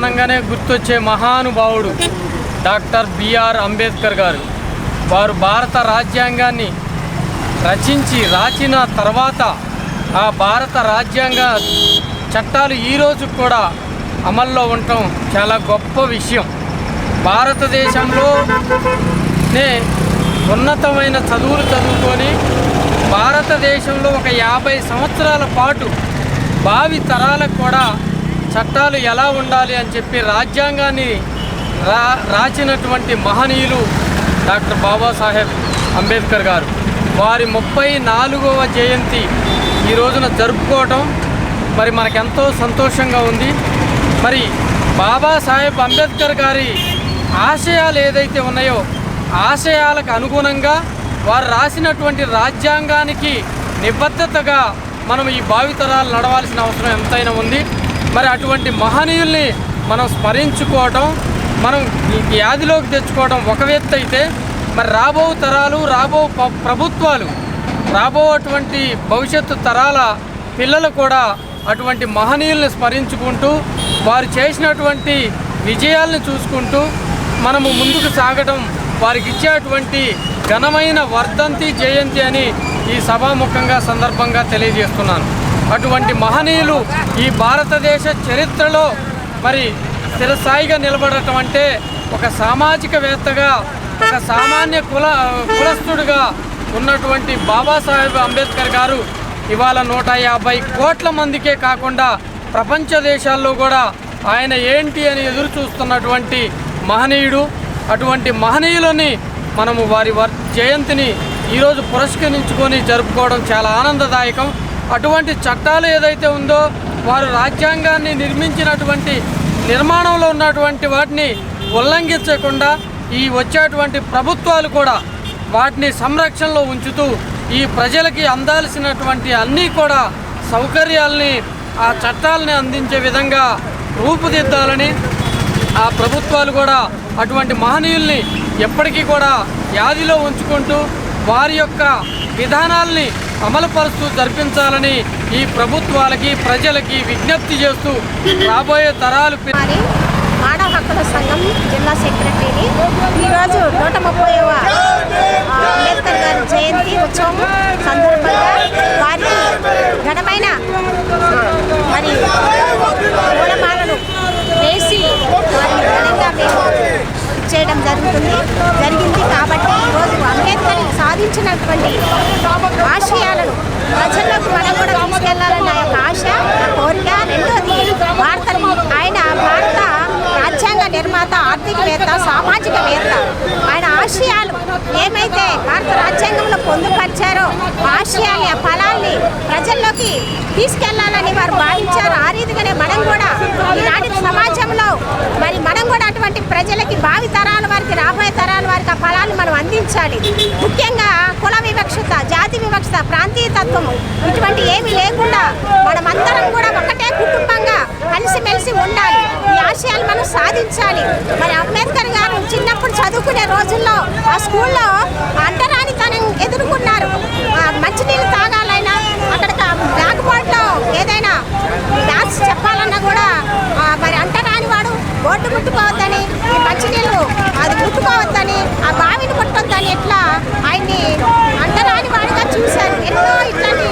అనగానే గుర్తొచ్చే మహానుభావుడు డాక్టర్ బిఆర్ అంబేద్కర్ గారు. వారు భారత రాజ్యాంగాన్ని రచించి రాచిన తర్వాత ఆ భారత రాజ్యాంగ చట్టాలు ఈరోజు కూడా అమల్లో ఉండటం చాలా గొప్ప విషయం. భారతదేశంలోనే ఉన్నతమైన చదువులు చదువుకొని భారతదేశంలో ఒక యాభై సంవత్సరాల పాటు భావి తరాలకు కూడా చట్టాలు ఎలా ఉండాలి అని చెప్పి రాజ్యాంగాన్ని రా రాసినటువంటి మహనీయులు డాక్టర్ బాబాసాహెబ్ అంబేద్కర్ గారు. వారి ముప్పై నాలుగవ జయంతి ఈ రోజున జరుపుకోవటం మరి మనకెంతో సంతోషంగా ఉంది. మరి బాబాసాహెబ్ అంబేద్కర్ గారి ఆశయాలు ఏదైతే ఉన్నాయో ఆశయాలకు అనుగుణంగా వారు రాసినటువంటి రాజ్యాంగానికి నిబద్ధతగా మనం ఈ భావితరాలు నడవాల్సిన అవసరం ఎంతైనా ఉంది. మరి అటువంటి మహనీయుల్ని మనం స్మరించుకోవటం మనం వ్యాధిలోకి తెచ్చుకోవడం ఒక వ్యక్తి అయితే మరి రాబో తరాలు రాబో ప- ప్రభుత్వాలు రాబోటువంటి భవిష్యత్తు తరాల పిల్లలు కూడా అటువంటి మహనీయుల్ని స్మరించుకుంటూ వారు చేసినటువంటి విజయాలను చూసుకుంటూ మనము ముందుకు సాగడం వారికి ఇచ్చేటువంటి ఘనమైన వర్ధంతి జయంతి అని ఈ సభాముఖంగా సందర్భంగా తెలియజేస్తున్నాను. అటువంటి మహనీయులు ఈ భారతదేశ చరిత్రలో మరి స్థిరస్థాయిగా నిలబడటం అంటే ఒక సామాజికవేత్తగా ఒక సామాన్య కుల కులస్థుడిగా ఉన్నటువంటి బాబాసాహెబ్ అంబేద్కర్ గారు ఇవాళ నూట యాభై కోట్ల మందికే కాకుండా ప్రపంచ దేశాల్లో కూడా ఆయన ఏంటి అని ఎదురు చూస్తున్నటువంటి మహనీయుడు. అటువంటి మహనీయులని మనము వారి వర్ జయంతిని ఈరోజు పురస్కరించుకొని జరుపుకోవడం చాలా ఆనందదాయకం. అటువంటి చట్టాలు ఏదైతే ఉందో వారు రాజ్యాంగాన్ని నిర్మించినటువంటి నిర్మాణంలో ఉన్నటువంటి వాటిని ఉల్లంఘించకుండా ఈ వచ్చేటువంటి ప్రభుత్వాలు కూడా వాటిని సంరక్షణలో ఉంచుతూ ఈ ప్రజలకి అందాల్సినటువంటి అన్నీ కూడా సౌకర్యాల్ని ఆ చట్టాలని అందించే విధంగా రూపుదిద్దాలని ఆ ప్రభుత్వాలు కూడా అటువంటి మహనీయుల్ని ఎప్పటికీ కూడా యాదిలో ఉంచుకుంటూ వారి యొక్క విధానాల్ని అమలుపరుస్తూ జరిపించాలని ఈ ప్రభుత్వాలకి ప్రజలకి విజ్ఞప్తి చేస్తూ రాబోయే తరాలు మానవ హక్కుల సంఘం జిల్లా సెక్రటరీని ఈరోజు నూట ముప్పైవ అంబేద్కర్ గారి జయంతి ఉత్సవం సందర్భంగా వారికి ఘనమైన మరి పూలమాలను వేసి వారిని ఘనంగా మేము చేయడం జరుగుతుంది. జరిగింది కాబట్టి ఈరోజు అంబేద్కర్ సాధించినటువంటి ఆశయాలను ప్రజల్లోకి మనం కూడా తీసుకెళ్ళాలన్న యొక్క ఆశ కోరిక రెండోది వార్తలు. ఆయన భారత రాజ్యాంగ నిర్మాత ఆర్థికవేత్త సామాజికవేత్త. ఆయన ఆశయాలు ఏమైతే భారత రాజ్యాంగంలో పొందుపరిచారో ఆశయాన్ని ఆ ఫలాల్ని ప్రజల్లోకి తీసుకెళ్ళాలని వారు భావించారు. ఆ రీతిగానే మనం కూడా ఈనాటి సమాజంలో మరి ప్రజలకి భావి తరాల వారికి రాబోయే తరాల వారికి ఆ ఫలాలు మనం అందించాలి. ముఖ్యంగా కుల వివక్షత జాతి వివక్షత ప్రాంతీయతత్వము ఇటువంటి ఏమీ లేకుండా మనమందరం కూడా ఒకటే కుటుంబంగా కలిసిమెలిసి ఉండాలి. ఈ ఆశయాలు మనం సాధించాలి. మరి అంబేద్కర్ గారు చిన్నప్పుడు చదువుకునే రోజుల్లో ఆ స్కూల్లో ముట్టుకోవద్దని ఆ బావిని ముట్టొద్దని ఎట్లా ఆయన్ని అంటరాని వాడిగా చూశారు. ఎన్నో ఇట్లాంటి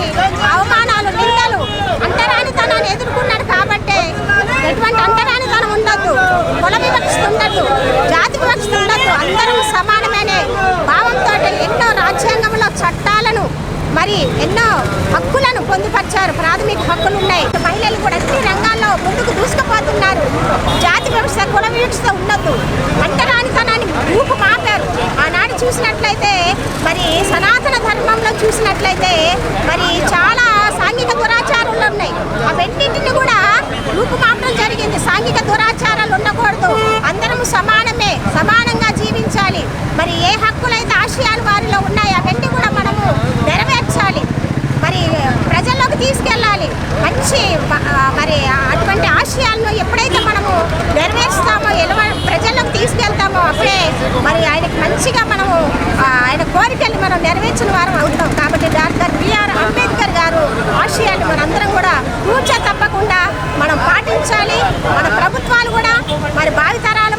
అవమానాలు నిందలు. అంటరానితనాన్ని ఎదుర్కొన్నాడు కాబట్టే ఎటువంటి అంటరానితనం ఉండొద్దు. కుల వివక్ష జాతి వివక్ష ఉండద్దు అందరూ సమానమనే. భావంతో ఎన్నో రాజ్యాంగంలో చట్టాలను మరి ఎన్నో హక్కులను పొందుపరిచారు. ప్రాథమిక హక్కులు ఉన్నాయి మహిళలు కూడా అన్ని రంగాల్లో ముందుకు దూసుకుపోతున్నారు. జాతి వ్యవస్థ కుల వివక్ష ఉండొద్దు. చూసుకున్నట్లయితే మరి చాలా సాంఘిక దురాచారాలు ఉన్నాయి. అవన్నింటిని కూడా రూపుమాపడం జరిగింది. సాంఘిక దురాచారాలు ఉండకూడదు. అందరం సమానమే సమానంగా జీవించాలి. మరి ఏ హక్కులైతే ఆశయాలు వారిలో ఉన్నాయో అవన్నీ కూడా మనము నెరవేర్చాలి. మరి ప్రజల్లోకి తీసుకెళ్ళాలి. మంచి మరి అటువంటి ఆశయాలను ఎప్పుడైతే మనము నెరవేరుస్తామో ఎలవ ప్రజల్లోకి తీసుకెళ్తామో అప్పుడే మరి ఆయనకి మంచిగా మనము ఆయన కోరికలు మనం నెరవేర్చిన వారం అవుతాం కాబట్టి డాక్టర్ బిఆర్ అంబేద్కర్ గారు ఆశయాన్ని మనందరం కూడా కూర్చో తప్పకుండా మనం పాటించాలి. మన ప్రభుత్వాలు కూడా మరి భావితరాలు